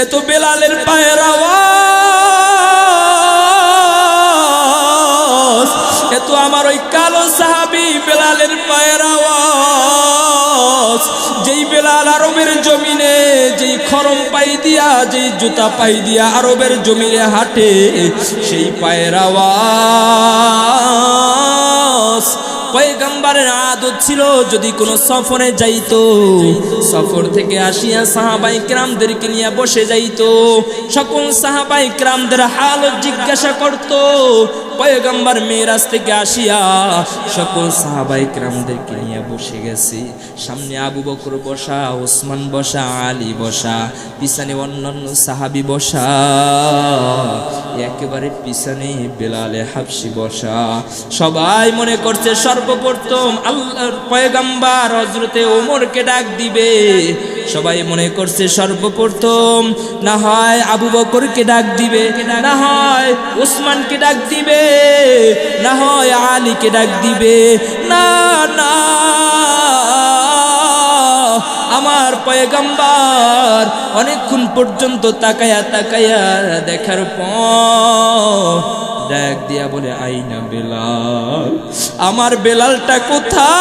এত বেলালের পায়ের আওয়াজ, এত আমার ওই কালো সাহাবি বেলালের পায়ের আওয়াজ, যেই বেলাল আরবের জমিনে যেই খরম পাই দিয়া, যেই জুতা পাই দিয়া আরবের জমিনে হাঁটে, সেই পায়ের আওয়াজ পয়গম্বরের আদত ছিল যদি কোনো সফরে যাইতো। সফর থেকে আসিয়া সাহাবাই ক্রামদেরকে নিয়ে বসে যাইতো। সকল সাহাবাই ক্রামদের হাল জিজ্ঞাসা করত, পয়গম্বর মেয়েরাজ থেকে আসিয়া সকল সাহাবাই ক্রামদেরকে নিয়ে বসে গেছে। সামনে আবু বকর বসা, ওসমান বসা, আলী বসা, পিছনে অন্যান্য সাহাবি বসা, একেবারে পিছনে বেলালে হাফসি বসা। সবাই মনে করছে সর্বপ্রথম আল্লাহর পয়গাম্বার হজরতে ওমরকে ডাক দিবে। সবাই মনে করছে সর্বপ্রথম, না হয় আবু বকরকে ডাক দিবে, না হয় ওসমানকে ডাক দিবে, না হয় আলীকে ডাক দিবে। না না, আমার পয়গাম্বার অনেকক্ষণ পর্যন্ত তাকায়া তাকায়া দেখার পর ডাক দিয়া বলে আইনা বেলাল, আমার বেলালটা কোথায়?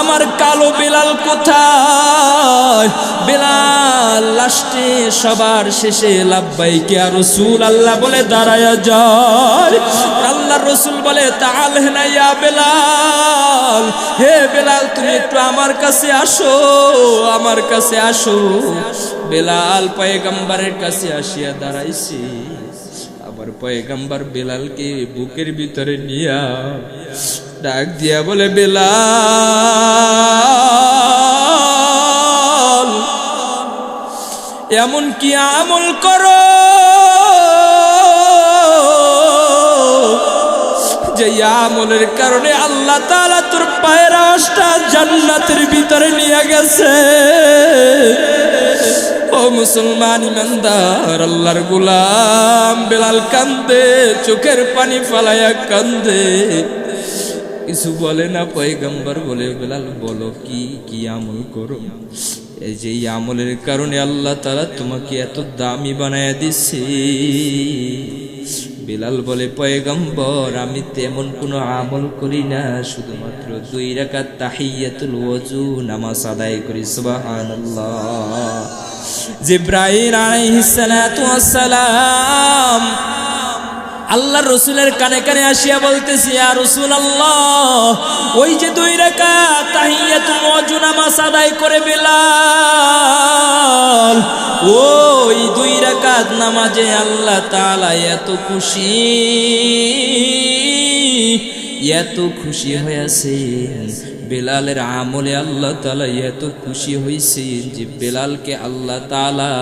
আমার কালো বেলাল কোথায়? বেলাল লাস্টে সবার শেষে লাভবাই কে আর রসুল আল্লাহ বলে, দাঁড়ায় যায় আল্লাহ রসুল বলে তাল হেনাইয়া বেলাল। হে বেলাল, তুমি একটু আমার কাছে আসো, আমার কাছে আসো। বেলাল পয়গম্বরের কাছে আসিয়া দাঁড়াইছি। আবার পয়গম্বর বেলালকে বুকের ভিতরে নিয়া ডাক দিয়া বলে, বেলাল, এমন কি আমল করো যে আমলের কারণে আল্লাহ পায়ের আওয়াজটা জান্নাতের ভিতরে নিয়ে গেছে। ও মুসলমান ইমানদার, আল্লাহর গোলাম বেলাল কান্দে, চোখের পানি ফালাইয়া কান্দে। কিছু বলে না, পয়গম্বর বলে, বেলাল, বলো কি কি আমল করো? এই যে এই আমলের কারণে আল্লাহ তারা তোমাকে এত দামি বানায় দিছে। বেলাল বলে, পয়গম্বর, আমি তেমন কোনো আমল করি না। শুধুমাত্র দুই রাকাত তাহিয়াতুল ওযু নামাজ আদায় করি, সুবহানাল্লাহ। জিব্রাইল আলাইহিস সালাতু ওয়াস সালাম আল্লাহ রসুলের কানে কানে আসিয়া বলতেছি আর রসুল আল্লাহ ওই যে দুই রেখা তাহিয়াতুল ওযু নামাজ আদায় করে বেলাল, ওই দুই রাকাত নামাজে আল্লাহ তাআলা এত খুশি এত খুশি হয়েছে। বেলালের আমলে আল্লাহ তালা এত খুশি হয়েছে যে বেলালকে আল্লাহ তালা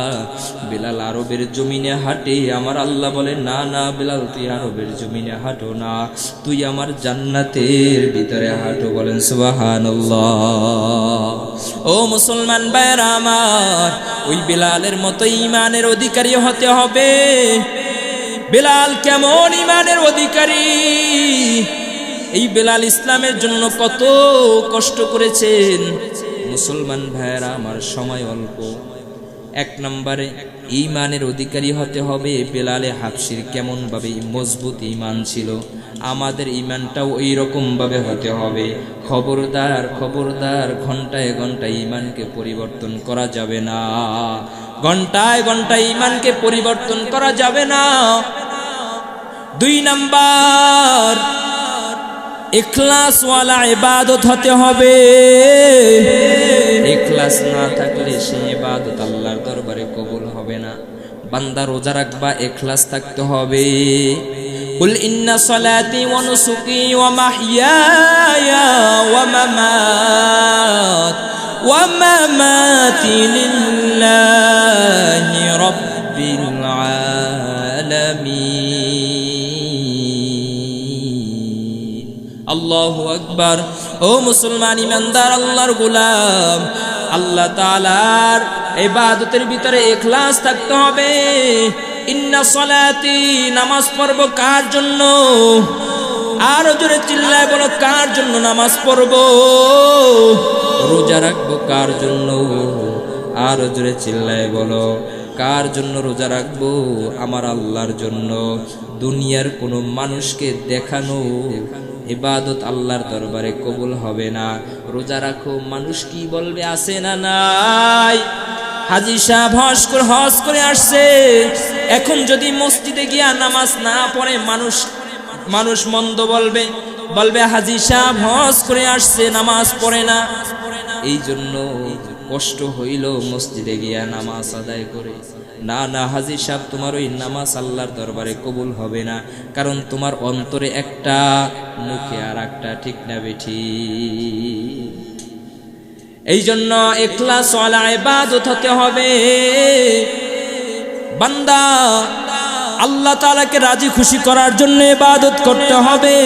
বেলাল আরবের জমিনে হাঁটে। আমার আল্লাহ বলে, না না, বেলাল, তুই আরবের জমিনে হাঁটো না। তুই আমার জান্নাতের ভিতরে হাঁটো। বলেন সুবাহান ও মুসলমান ভাইয়ের আমার, ওই বেলালের মতো ইমানের অধিকারী হতে হবে। বেলাল কেমন ইমানের অধিকারী? এই বেলাল ইসলামের জন্য কত কষ্ট করেছেন। মুসলমান ভাইয়েরা, আমার সময় অল্প। এক নম্বরে ইমানের অধিকারী হতে হবে। বেলালে হাফসির কেমন ভাবে মজবুত ইমান ছিল, আমাদের ইমানটাও ওই রকম ভাবে হতে হবে। খবরদার খবরদার, ঘন্টায় ঘন্টায় ইমানকে পরিবর্তন করা যাবে না। ঘন্টায় ঘন্টায় ইমানকে পরিবর্তন করা যাবে না। দুই নাম্বার ইখলাসওয়ালা ইবাদত হতে হবে ইখলাস না থাকলে সে ইবাদত আল্লাহর দরবারে কবুল হবে না বান্দা রোজা রাখবা ইখলাস থাকতে হবে قل إن صلاتي ونسكي ومحياي وممات ومماتي لله رب العالمين আল্লাহ আকবার। ও মুসলমান ইমানদার, আল্লাহর গোলাম, আল্লাহ তাআলার ইবাদতের ভিতরে ইখলাস থাকতে হবে। ইন্না সলাতি, নামাজ পড়ব কার জন্য? আরও জোরে চিল্লায় বলো, কার জন্য নামাজ পড়ব? রোজা রাখব কার জন্য? আর জোরে চিল্লায় বলো, কার জন্য রোজা রাখব? আমার আল্লাহর জন্য। দুনিয়ার কোনো মানুষকে দেখানো ইবাদত আল্লাহর দরবারে কবুল হবে না। রোজা রাখো, মানুষ কি বলবে আসে না নাই? হাজি সাহেব হজ করে হজ করে আসছে। এখন যদি মসজিদে গিয়া নামাজ না পড়ে, মানুষ মানুষ মন্দ বলবে। বলবে, হাজি সাহেব হজ করে আসছে, নামাজ পড়ে না। এই জন্য কষ্ট হইল মসজিদে গিয়া নামাজ আদায় করে। না না হাজি সাহেব, তোমার ওই নামাজ আল্লাহর দরবারে কবুল হবে না। কারণ তোমার অন্তরে একটা, মুখে আর একটা ঠিক না বেঠি? এই জন্য একলা চলা ইবাদত হতে হবে। বান্দা, আল্লাহ তালাকে রাজি খুশি করার জন্য ইবাদত করতে হবে।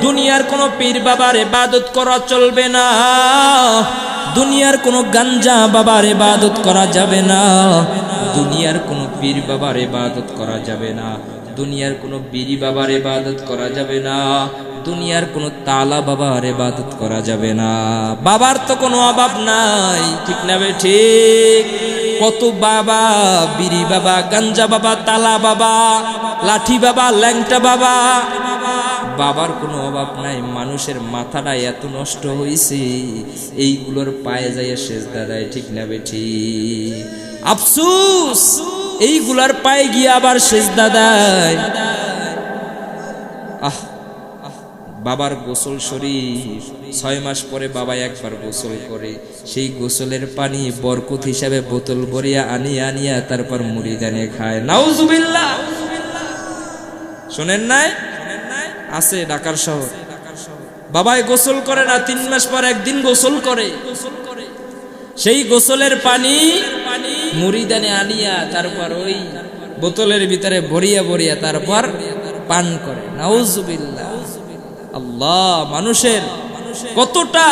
দুনিয়ার কোনো পীর বাবার ইবাদত করা চলবে না। দুনিয়ার কোনো গাঞ্জা বাবার ইবাদত করা যাবে না। দুনিয়ার কোনো পীর বাবার ইবাদত করা যাবে না, দুনিয়ার কোনো বিড়ি বাবার ইবাদত করা যাবে না, দুনিয়ার কোনো তালা বাবার ইবাদত করা যাবে না। বাবার তো কোনো অভাব নাই, ঠিক না বে ঠিক? কত বাবা, বিড়ি বাবা, গাঞ্জা বাবা, তালা বাবা, লাঠি বাবা, ল্যাংটা বাবা। বাবার কোনো অভাব নাই, মানুষের মাথাটা এত নষ্ট হয়েছে এইগুলোর পায়ে যাইয়া শেষ দাদায় ঠিক না বেঠি আফসুস, এইগুলার পায়ে গিয়ে আবার শেষ দাদায় আহ বাবার গোসল শরীর ছয় মাস পরে বাবা একবার গোসল করে। সেই গোসলের পানি বরকত হিসাবে বোতল ভরিয়া আনিয়া আনিয়া তারপর মুড়ি দানিয়ে খায়। নাউজুবিল্লাহ। শোনেন নাই? আছে ঢাকার শহর। বাবাই গোসল করে না, তিন মাস পর একদিন গোসল করে। সেই গোসলের পানি মুড়িদানে আনিয়া তারপর ওই বোতলের ভিতরে ভরিয়া ভরিয়া তারপর পান করে। নাউজুবিল্লাহ। আল্লাহ, মানুষের কতটা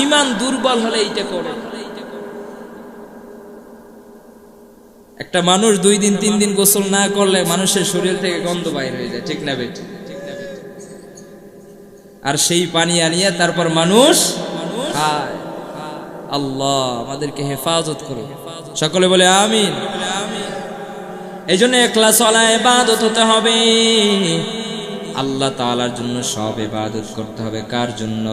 ইমান দুর্বল হলে এইটা করে। একটা মানুষ দুই দিন, তিন দিন গোসল না করলে মানুষের শরীর থেকে গন্ধ বাইর হয়ে যায়, ঠিক না বেটি আর সেই পানি আনিয়ে তারপর মানুষ আল্লাহ, আমাদেরকে হেফাজত করো সকলে বলে আমিন। এই জন্য একলা চলা এবাদত হতে হবে। আল্লাহ তালার জন্য সব এবাদত করতে হবে কার জন্য?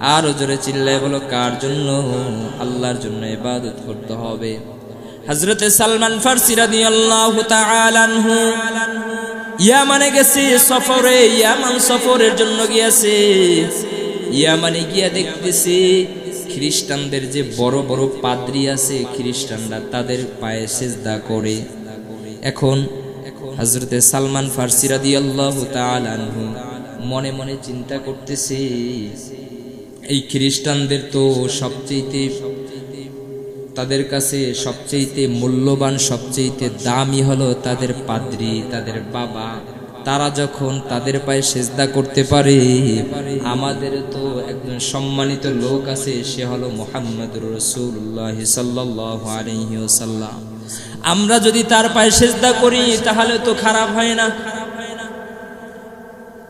আরও জোরে চিল্লায় বলো, কার জন্য? আল্লাহর জন্য এবাদত করতে হবে। হজরতে সালমান ফার্সি রাদিয়াল্লাহু তাআলা আনহু ইয়ামানে গেছে, সফরে, ইয়ামান সফরের জন্য গিয়েছে। ইয়ামানে গিয়া দেখতেছে খ্রিস্টানদের যে বড় বড় পাদ্রি আছে খ্রিস্টানরা, তাদের পায়ে সেজদা করে। এখন হজরতে সালমান ফার্সি রাদিয়াল্লাহু তাআলা আনহু মনে মনে চিন্তা করতেছে, এই খ্রিস্টানদের তো সবচেয়ে তাদের কাছে সবচেয়ে মূল্যবান সবচেয়ে দামি হলো তাদের পাদ্রি, তাদের বাবা। তারা যখন তাদের পায়ে সেজদা করতে পারে, আমাদের তো একজন সম্মানিত লোক আছে, সে হলো মোহাম্মদ রসুল্লাহ সাল্লাহ আমরা যদি তার পায়ে সেজদা করি, তাহলে তো খারাপ হয় না।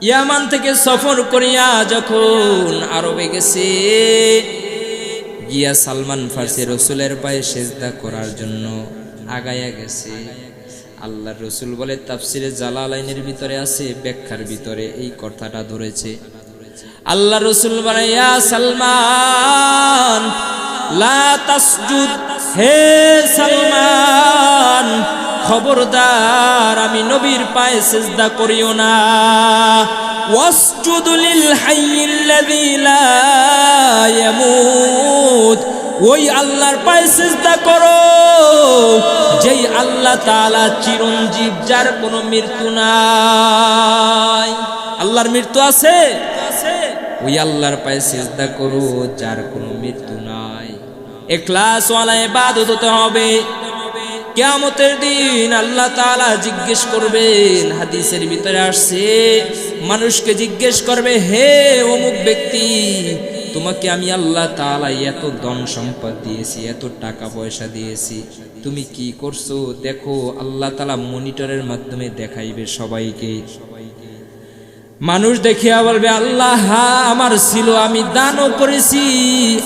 ইয়ামান থেকে সফর করিয়া যখন আরবে গেছে, গিয়া সালমান ফার্সি রসুলের পায়ে সেজদা করার জন্য আগায়া গেছে। আল্লাহ রসুল বলে, তাফসিরে জালালাইনের ভিতরে আছে, ব্যাখ্যার ভিতরে এই কথাটা ধরেছে। আল্লাহ রসুল বলে, ইয়া সালমান, লা তাসজুদ, হে সালমান, খবরদার, আমি নবীর পায়ে সেজদা করিও না। ওয়াসজুদ লিল হাইয়িল্লাযী লা ওই আল্লাহর পায়ে সেজদা করো। যেই আল্লাহ তাআলা চিরঞ্জীব, যার কোনো মৃত্যু নাই। আল্লাহর মৃত্যু আছে? ওই আল্লাহর পায়ে সেজদা করো, যার কোনো মৃত্যু নাই। এখলাস ওয়ালা ইবাদত হতে হবে। কেয়ামতের দিন আল্লাহ তাআলা জিজ্ঞেস করবেন, হাদিসের ভিতরে আসছে, মানুষকে জিজ্ঞেস করবে, হে অমুক ব্যক্তি তোমাকে আমি আল্লাহ তাআলা এত ধন সম্পদ দিয়েছি, এত টাকা পয়সা দিয়েছি। তুমি কি করছ? দেখো, আল্লাহ তালা মনিটরের মাধ্যমে দেখাইবে সবাইকে। মানুষ দেখিয়া বলবে, আল্লাহ হা আমার ছিল, আমি দানও করেছি।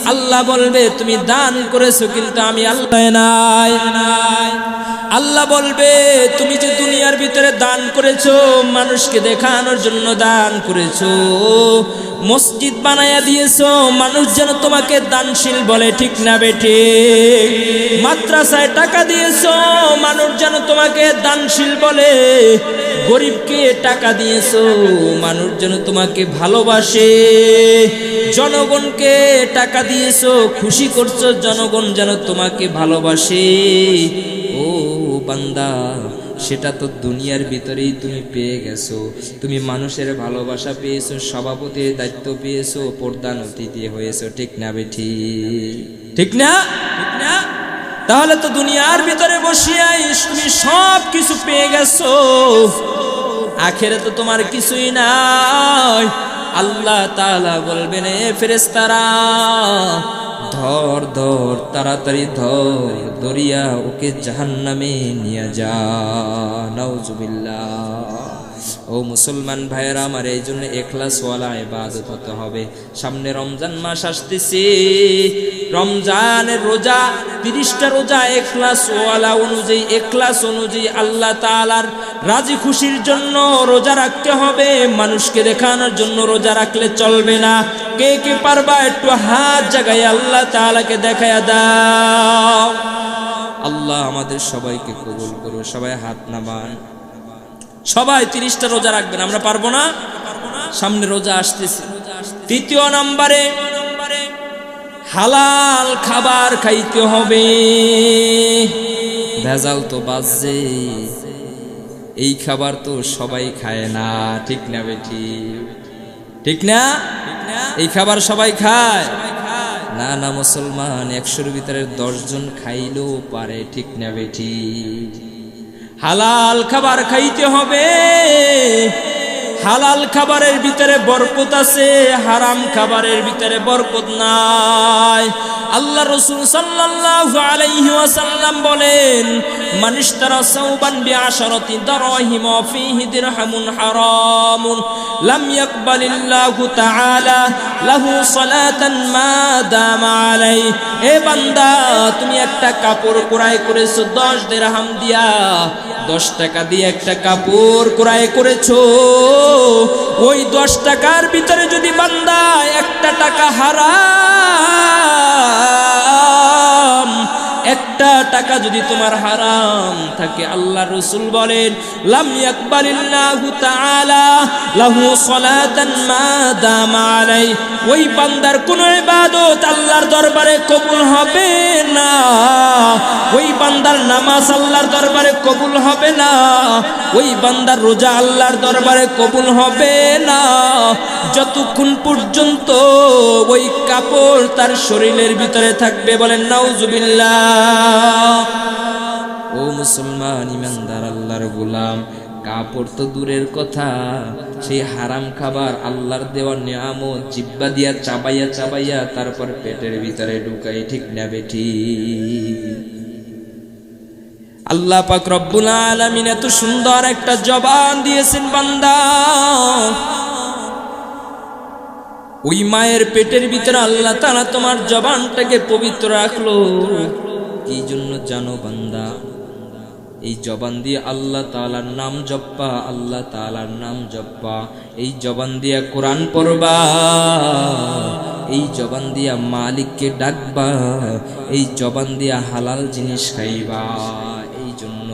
আল্লাহ বলবে, তুমি দান করেছ, কিন্তু আমি আল্লাহ নাই। আল্লাহ বলবে, তুমি যে দুনিয়ার ভিতরে দান করেছ, মানুষকে দেখানোর জন্য দান করেছ, মসজিদ বানায়া দিয়েছ, মানুষ যেন তোমাকে দানশীল বলে। ঠিক না বেঠে মাদ্রাসায় টাকা দিয়েছ, মানুষ যেন তোমাকে দানশীল বলে। গরিবকে টাকা দিয়েছ, মানুষ যেন তোমাকে ভালোবাসে। জনগণকে টাকা দিয়েছ, খুশি করছ, জনগণ যেন তোমাকে ভালোবাসে। বান্দা, সেটা তো দুনিয়ার ভিতরেই তুমি পেয়ে গেছো। তুমি মানুষের ভালোবাসা পেয়েছ, সভাপতির দায়িত্ব পেয়েছ, প্রধান অতিথি হয়েছো, ঠিক না বেঠি? ঠিক না? ঠিক না তাহলে তো দুনিয়ার ভিতরে বসিয়াই তুমি সব কিছু পেয়ে গেছো। আখেরে তো তোমার কিছুই নাই। আল্লাহ তালা বলবেন, এ ফেরেস্তারা ধর ধর, তাড়াতাড়ি ধর, দরিয়া ওকে জাহান্নামে নিয়ে যা, নাউজুবিল্লাহ। ও মুসলমান ভাইয়েরা, আমার এই জন্য এখলাসওয়ালা ইবাদত হতে হবে। সামনে রমজান মাস আসতেছে। রমজানের রোজা, তিরিশটা রোজা এখলাসওয়ালা অনুযায়ী এখলাস অনুযায়ী আল্লাহ তাআলার রাজি খুশির জন্য রোজা রাখতে হবে। মানুষকে দেখানোর জন্য রোজা রাখলে চলবে না। কে কে পারবা একটু হাত জাগায় আল্লাহ তাআলাকে দেখায়া দাও। আল্লাহ আমাদের সবাইকে কবুল করো সবাই হাত নামান। সবাই তিরিশটা রোজা রাখবেন, আমরা পারব না? সামনে রোজা আসতেছে। তৃতীয় নম্বরে, হালাল খাবার খাইতে হবে। ভেজাল তো বাজছে। এই খাবার তো সবাই খায় না, ঠিক না বেটি? ঠিক না? এই খাবার সবাই খায়? না না, মুসলমান, একশোর ভিতরে দশজন খাইলেও পারে, ঠিক না বেটি? হালাল খাবার খাইতে হবে। হালাল খাবারের ভিতরে বরকত আছে, হারাম খাবারের ভিতরে বরকত নাই। আল্লাহ রসুল সাল্লাল্লাহু আলাইহি ওয়াসাল্লাম বলেন, মানিশ তারা সাউবান বিআশারাতি দারহিম ফীহি দিরহামুন হারামুন, লাম ইয়াকবালিল্লাহু তাআলা লাহু সালাতান মা দামা আলাই এ বান্দা, তুমি একটা কাপড় ক্রয় করেছ 10 দিরহাম দিয়া, দশ টাকা দিয়ে একটা কাপড় ক্রয় করেছ। ওই দশ টাকার ভিতরে যদি বান্দা একটা টাকা হারাম একটা টাকা যদি তোমার হারাম থাকে, আল্লাহ রসুল বলেন, লাম ইয়াকবালিল্লাহু তাআলা লাহু সালাতান মা দামা ওই বান্দার কোন ইবাদত আল্লাহর দরবারে কবুল হবে না। ওই বান্দার নামাজ আল্লাহর দরবারে কবুল হবে না। ওই বান্দার রোজা আল্লাহর দরবারে কবুল হবে না। যতক্ষণ পর্যন্ত ওই কাপড় তার শরীরের ভিতরে থাকবে বলেন, নাউজুবিল্লাহ। ও মুসলমান ইমানদার আল্লাহর গোলাম, কাপড় তো দূরের কথা। সেই হারাম খাবার আল্লাহর দেওয়ার নিয়ামত, জিব্বা দিয়া চাবাইয়া চাবাইয়া তারপর পেটের ভিতরে ঢুকাই, ঠিক না বেঠি? আল্লাহ পাক রব্বুল আলামিন এত সুন্দর একটা জবান দিয়েছেন বান্দা। ওই মায়ের পেটের ভিতরে আল্লাহ তারা তোমার জবানটাকে পবিত্র রাখল। কি জন্য জানো বান্দা, এই জবান দিয়ে আল্লাহ তালার নাম জপ্পা আল্লাহ তালার নাম জপ্পা এই জবান দিয়া কোরআন পড়বা, এই জবান দিয়া মালিককে ডাকবা, এই জবান দিয়া হালাল জিনিস খাইবা এই জন্য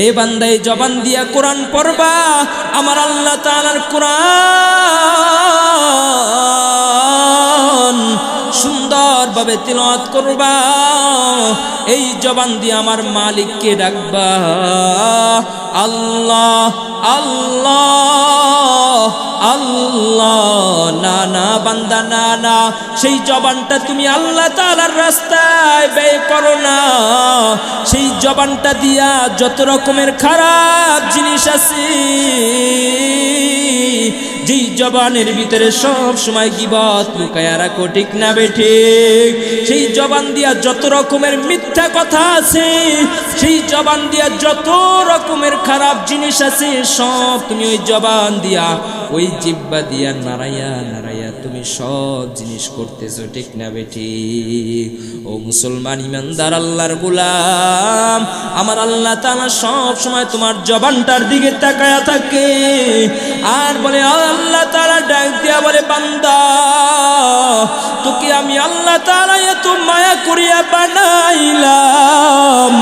এই বান্দা, এই জবান দিয়া কোরআন পড়বা, আমার আল্লাহ তালার কোরআন সুন্দরভাবে তিলত করবা। এই জবান দিয়ে আমার মালিককে ডাকবা। আল্লাহ আল্লাহ আল্লাহ। না না, বান্দা, না না। সেই জবানটা তুমি আল্লাহ তালার রাস্তায় ব্যয় করো না। সেই জবানটা দিয়া যত রকমের খারাপ জিনিস আছে যেই জবানের ভিতরে সব সময় গিবত লুকায়া রাখো, ঠিক না বেঠে সেই জবান দিয়া যত রকমের মিথ্যা কথা আছে, সেই জবান দিয়া যত রকমের খারাপ জিনিস আছে, সব তুমি ওই জবান দিয়া, ওই জিব্বা দিয়া নারায়া নারায়া তুমি সব জিনিস করতেছো, ঠিক না বেটি? ও মুসলমান ইমানদার আল্লাহর গুলাম, আমার আল্লাহ তাআলা সব সময় তোমার জবানটার দিকে তাকায়া থাকে আর বলে "আ আল্লাহ তাআলা, ডাক দিয়া বলে, বান্দা, তোকে আমি আল্লাহ তাআলা এত মায়া করিয়া বানাইলাম,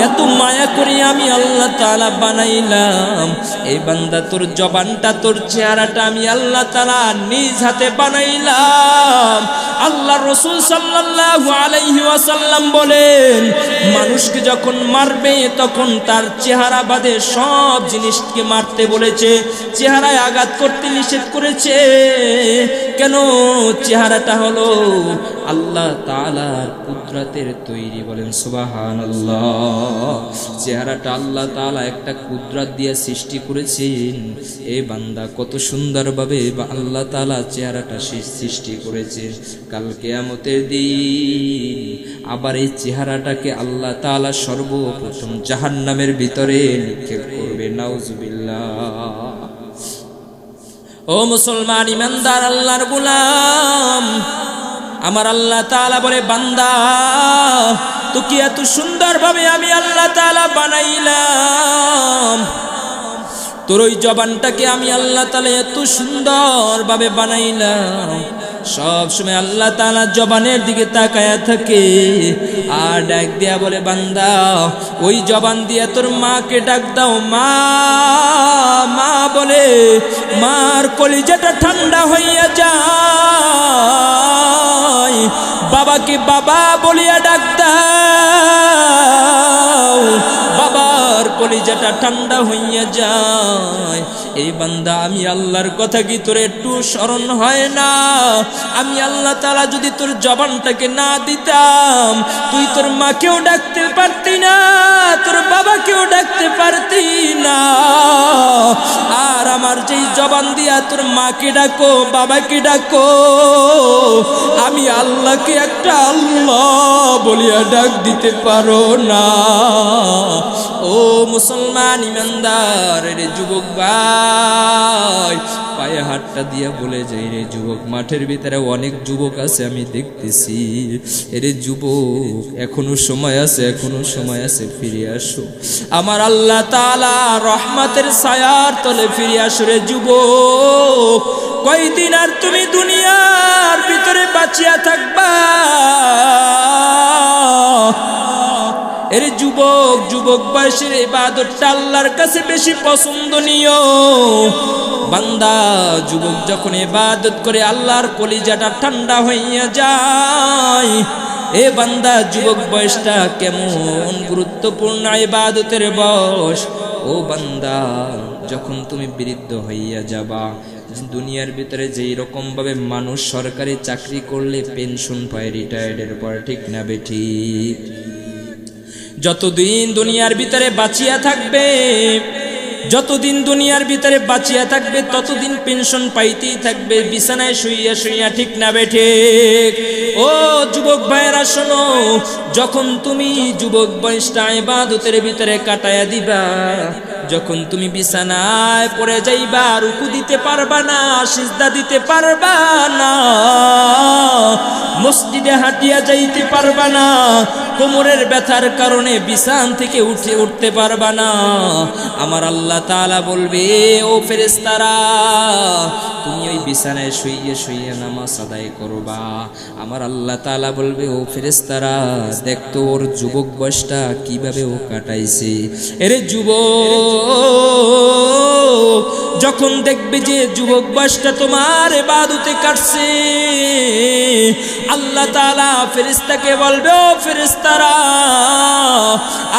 এত মায়া করি আমি আল্লাহ তাআলা বানাইলাম। এই বান্দা, তোর জবানটা, তোর চেহারাটা আমি আল্লাহ তাআলা নিজ হাতে বানাইলাম। আল্লাহ রসুল সাল্লাহ আলাইহি ওয়াসাল্লাম বলেন, মানুষকে যখন মারবে, তখন তার চেহারা বাদে সব জিনিসকে মারতে বলেছে। চেহারায় আঘাত করতে নিষেধ করেছে। কেন? চেহারাটা হলো আল্লাহ তাআলার কুদরতের তৈরি বলেন, সুবহানাল্লাহ। চেহারাটা আল্লাহ তাআলা একটা কুদরত দিয়ে সৃষ্টি করেছেন। এ বান্দা কত সুন্দরভাবে আল্লাহ তাআলা চেহারাটা সৃষ্টি করেছে কাল কেয়ামতের দিন আবার এই চেহারাটাকে আল্লাহ তাআলা সর্বপ্রথম জাহান্নামের ভিতরে নিক্ষেপ করবে, নাউজুবিল্লাহ। ও মুসলমান ইমানদার, আল্লাহর গুলাম আমার আল্লাহ তালা বলে, বান্দা, তোকে এত সুন্দরভাবে আমি আল্লাহ তালা বানাইলাম। তোর ওই জবানটাকে আমি আল্লাহ তাআলা এত সুন্দরভাবে বানাইলাম। সব সময় আল্লাহ তাআলা জবানের দিকে তাকায়া থাকে আর ডাক দিয়া বলে, বান্দা, ওই জবান দিয়ে তোর মাকে ডাক দাও। মা মা বলে, মার কলিজাটা ঠান্ডা হইয়া যায় বাবাকে বাবা বলিয়া ডাক্তার কলিজাটা ঠান্ডা হইয়া যায়। এই বান্দা, আমি আল্লাহর কথা কি তোর একটু স্মরণ হয় না? আমি আল্লাহ তাআলা যদি তোর জবানটাকে না দিতাম, তুই তোর মাকেও ডাকতে পারতি না, তোর বাবাকেও ডাকতে পারতি না। আর আমার যেই জবান দিয়া তোর মাকে ডাকো, বাবাকে ডাকো, আমি আল্লাহকে একটা আল্লাহ বলিয়া ডাক দিতে পারো না। ও মুসলমান ইমানদার রে যুবক ভাই। পায়ে হাতটা দিয়া বলে যাই রে যুবক, মাঠের ভিতরে অনেক যুবক আছে আমি দেখতেছি। এরে যুবক, এখনও সময় আছে, এখনও সময় আছে, ফিরে আসো। আমার আল্লাহ তাআলা রহমতের ছায়ার তলে ফিরে আসো রে যুবক। কয়দিন আর তুমি দুনিয়ার ভিতরে বাঁচিয়া থাকবা? এর যুবক যুবক বয়সের ইবাদতটা আল্লাহর কাছে বেশি পছন্দনীয়। বান্দা, যুবক যখন ইবাদত করে আল্লাহর কলিজাটা ঠান্ডা হইয়া যায়, এ বান্দা, যুবক বয়সটা কেমন গুরুত্বপূর্ণ ইবাদতের বয়স ও বান্দা, যখন তুমি বৃদ্ধ হইয়া যাবা, দুনিয়ার ভিতরে যেই রকম ভাবে মানুষ সরকারি চাকরি করলে পেনশন পায় রিটায়ার্ডের পর, ঠিক না বেঠিক যতদিন দুনিয়ার ভিতরে বাঁচিয়া থাকবে, যতদিন দুনিয়ার ভিতরে বাঁচিয়া থাকবে, ততদিন পেনশন পাইতেই থাকবে, বিছানায় শুইয়া শুইয়া ঠিক না বেঠে ও যুবক ভাইয়েরা, শোনো, যখন তুমি যুবক বয়সটা ইবাদতের ভিতরে কাটায়া দিবা যখন তুমি বিছানায় পড়ে যাইবা, রুকু দিতে পারবা না, সিজদা দিতে পারবা না, মসজিদে হাঁটিয়া যাইতে পারবা না, কোমরের ব্যথার কারণে বিছান থেকে উঠে উঠতে পারবা না। আমার আল্লাহ তালা বলবে, ও ফেরেস্তারা তুমি ওই বিছানায় শুইয়ে শুইয়ে নামাজ আদায় করবা। আমার আল্লাহ তালা বলবে, ও ফেরেস্তারা দেখ তো ওর যুবক বয়সটা কীভাবে ও কাটাইছে। এরে যুবক যখন দেখবে যে যুবক বয়সটা তোমার বাদুতে কাটছে, আল্লাহ তালা ফেরিস্তাকে বলবে, ও ফেরেশতারা,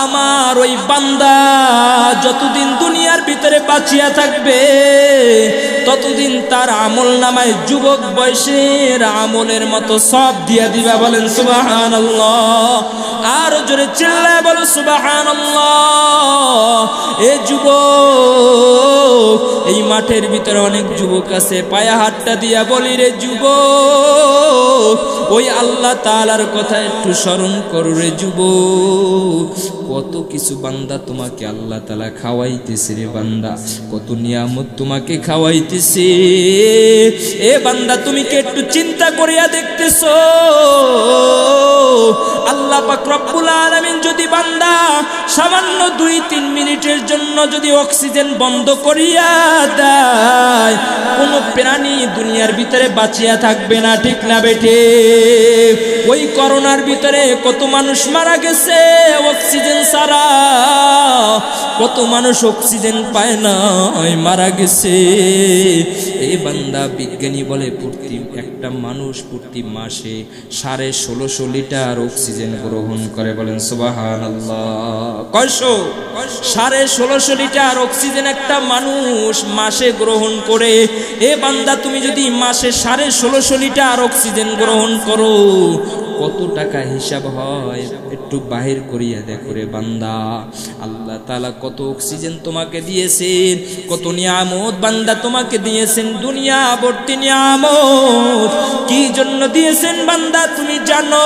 আমার ওই বান্দা যতদিন দুনিয়ার ভিতরে বাঁচিয়া থাকবে, ততদিন তার আমল নামায় যুবক বয়সের আমলের মতো সব দিয়া দিবা বলেন সুবহানাল্লাহ। আর জোরে চিল্লায় বলো সুবাহান এ যুব এই মাঠের ভিতরে অনেক যুবক আছে, পায়া হাতটা দিয়া বলি রে যুব ওই আল্লাহ তালার কথা একটু স্মরণ করো রে যুব কত কিছু বান্দা তোমাকে আল্লাহ তালা খাওয়াইতেছে রে বান্দা, কত নিয়ামত তোমাকে খাওয়াইতেছে। এ বান্দা, তুমি কি একটু চিন্তা করিয়া দেখতেছ? আল্লাহ পাক রব্বুল আলামিন যদি বান্দা সামান্য দুই, তিন মিনিটের জন্য যদি অক্সিজেন বন্ধ করিয়া দেয়, কোনো প্রাণী দুনিয়ার ভিতরে বাঁচিয়া থাকবে না, ঠিক না বেটে ওই করোনার ভিতরে কত মানুষ মারা গেছে অক্সিজেন ছাড়া, কত মানুষ অক্সিজেন পায় না মারা গেছে। এই বান্দা বিজ্ঞানী বলে, প্রতি একটা মানুষ প্রতি মাসে সাড়ে ষোলোশো লিটার অক্সিজেন গ্রহণ করে বলেন সুবাহান কয়শো? সাড়ে ষোলোশো লিটার অক্সিজেন একটা মানুষ মাসে গ্রহণ করে। এ বান্দা, তুমি যদি মাসে সাড়ে ষোলোশো লিটার অক্সিজেন গ্রহণ করো, কত টাকা হিসাব হয়? একটু বাহির করিয়া দেখো রে বান্দা। আল্লাহ তালা কত অক্সিজেন তোমাকে দিয়েছেন, কত নিয়ামত বান্দা তোমাকে দিয়েছেন দুনিয়া ভর্তি নিয়ামত। কি জন্য দিয়েছেন বান্দা, তুমি জানো?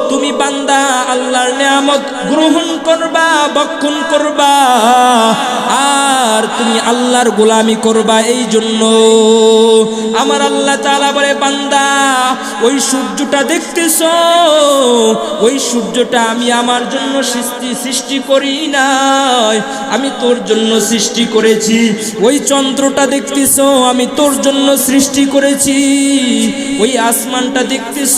নিয়ামত গ্রহণ করবা, বক্ষণ করবা, আর তুমি আল্লাহর গোলামি করবা এই জন্য আমার আল্লাহ তাআলা বলে, বান্দা, ওই সূর্যটা দেখতেছ? ওই সূর্যটা আমি আমার জন্য সৃষ্টি সৃষ্টি করি নাই। আমি তোর জন্য সৃষ্টি করেছি। ওই চন্দ্রটা দেখতেছ? আমি তোর জন্য সৃষ্টি করেছি। ওই আসমানটা দেখতেছ?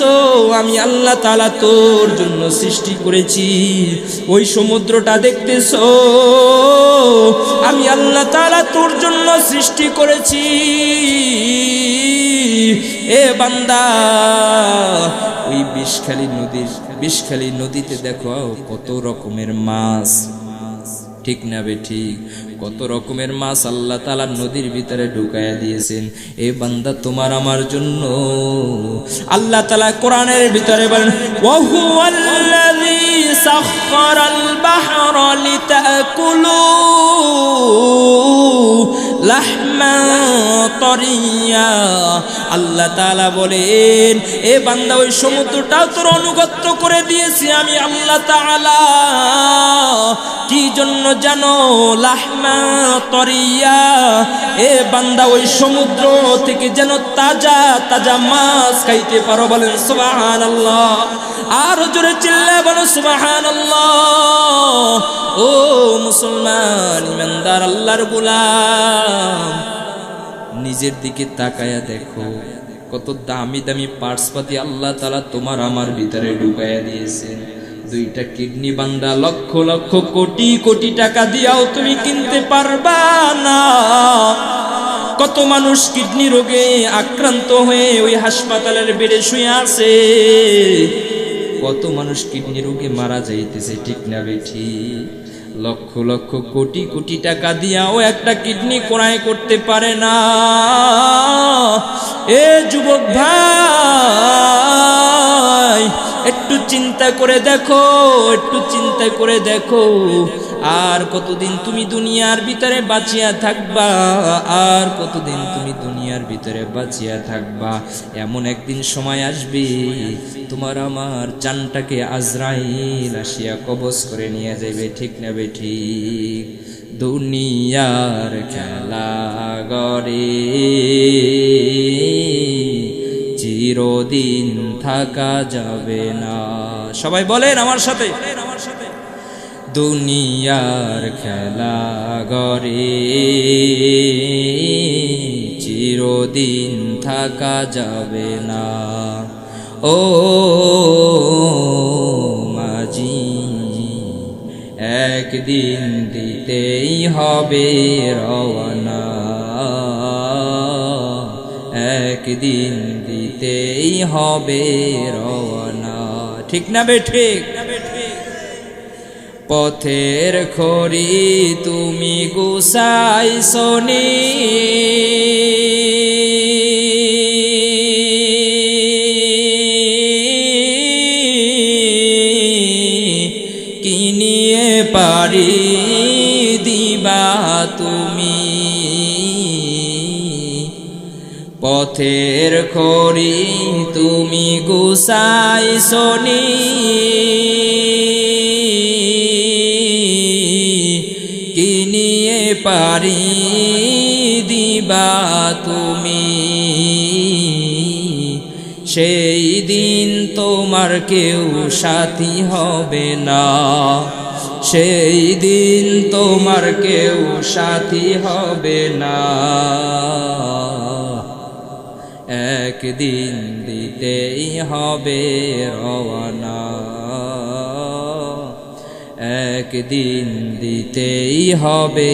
আমি আল্লাহ তালা তোর জন্য সৃষ্টি করেছি। ওই সমুদ্রটা দেখতেছ? আমি আল্লাহ তাআলা তোর জন্য সৃষ্টি করেছি। এ বান্দা, ওই বিষখালী নদীর, বিষখালী নদীতে দেখো কত রকমের মাছ। ঠিক না বে ঠিক? কত রকমের মাছ আল্লাহ তালা নদীর ভিতরে ঢুকাইয়া দিয়েছেন। এ বান্দা, তোমার আমার জন্য। আল্লাহ তালা কোরআনের ভিতরে বলেন ওহু আল্লাযী সাখখারাল বাহরা লিতাকুলু লাহমা তরিয়া আল্লাহ তাআলা বলেন, এ বান্দা, ওই সমুদ্রটাও তোর অনুগত্য করে দিয়েছি আমি আল্লাহ তাআলা। কি জন্য জানো? লাহমা তরিয়া। এ বান্দা, ওই সমুদ্র থেকে যেন তাজা তাজা মাছ খাইতে পারো। বলেন, সুবহানাল্লাহ। আর জোরে চিল্লা বলো, সুবহানাল্লাহ। ও মুসলমান, ইমানদার, আল্লাহর গোলাম। নিজের দিকে তাকায়া দেখো। কত দামি দামি পার্সপাতি আল্লাহ তালা তোমার আমার ভিতরে ঢুকাইয়া দিয়েছেন। দুইটা কিডনি বান্দা লক্ষ লক্ষ কোটি কোটি টাকা দিয়াও তুমি কিনতে পারবা না। কত মানুষ কিডনি রোগে আক্রান্ত হয়ে ওই হাসপাতালের বেডে শুয়ে আছে। কত মানুষ কিডনি রোগে মারা যাইতেছে, ঠিক না বেঠি? লক্ষ লক্ষ কোটি কোটি টাকা দিয়াও একটা কিডনি কোড়াই করতে পারে না। এ যুবক ভাই, একটু চিন্তা করে দেখো, একটু চিন্তা করে দেখো। আর কতদিন তুমি দুনিয়ার ভিতরে বাঁচিয়া থাকবা? আর কতদিন তুমি দুনিয়ার ভিতরে বাঁচিয়া থাকবা? এমন একদিন সময় আসবে, তোমার আমার চানটাকে আজরাইল আসিয়া কবজ করে নিয়ে যাবে ঠিক নেবে ঠিক? দুনিয়ার খেলা গড়ে চিরদিন থাকা যাবে না। সবাই বলেন আমার সাথে। দুনিয়ার খেলা গড়ে চিরদিন থাকা যাবে না। ও মাঝি, একদিন দিতেই হবে রওনা একদিন দিতেই হবে রওনা ঠিক না বে, ঠিক। পথের খড়ি তুমি গুসাই সনি কিনিয়ে পারি দিবা তুমি। পথের খড়ি তুমি গুসাই সনি পারি দিবা তুমি। সেই দিন তোমার কেউ সাথী হবে না। সেই দিন তোমার কেউ সাথী হবে না। একদিন দিতেই হবে রওয়ানা। একদিন দিতেই হবে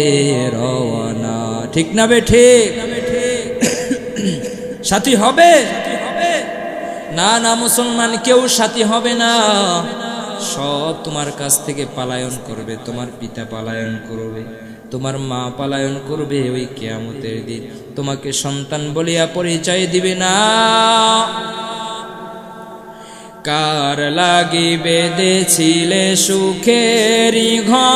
রওয়ানা ঠিক না বে ঠিক? সাথী হবে? না না, মুসলমান, কেউ সাথী হবে না। সব তোমার কাছ থেকে পালায়ন করবে, তোমার পিতা পালায়ন করবে, তোমার মা পালায়ন করবে ওই কেয়ামতের দিন। তোমাকে সন্তান বলিয়া পরিচয় দিবে না। কার লাগি বেঁধেছিলে সুখেরি ঘর?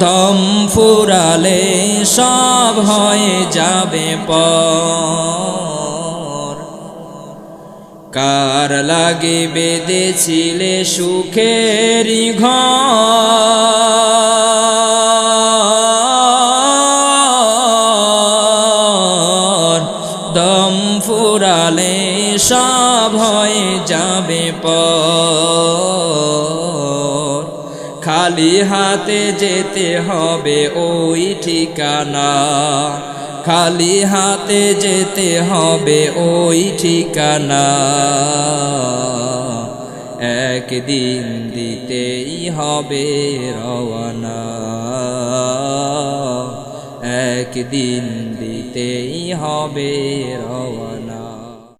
দম ফুরালে সব হয়ে যাবে পর। কার লাগে বেঁধেছিলে সুখেরি ঘর? সব হয়ে যাবে পর। খালি হাতে যেতে হবে ওই ঠিকানা। খালি হাতে যেতে হবে ওই ঠিকানা। একদিন দিতেই হবে রওয়ানা। একদিন দিতেই হবে রওয়ানা।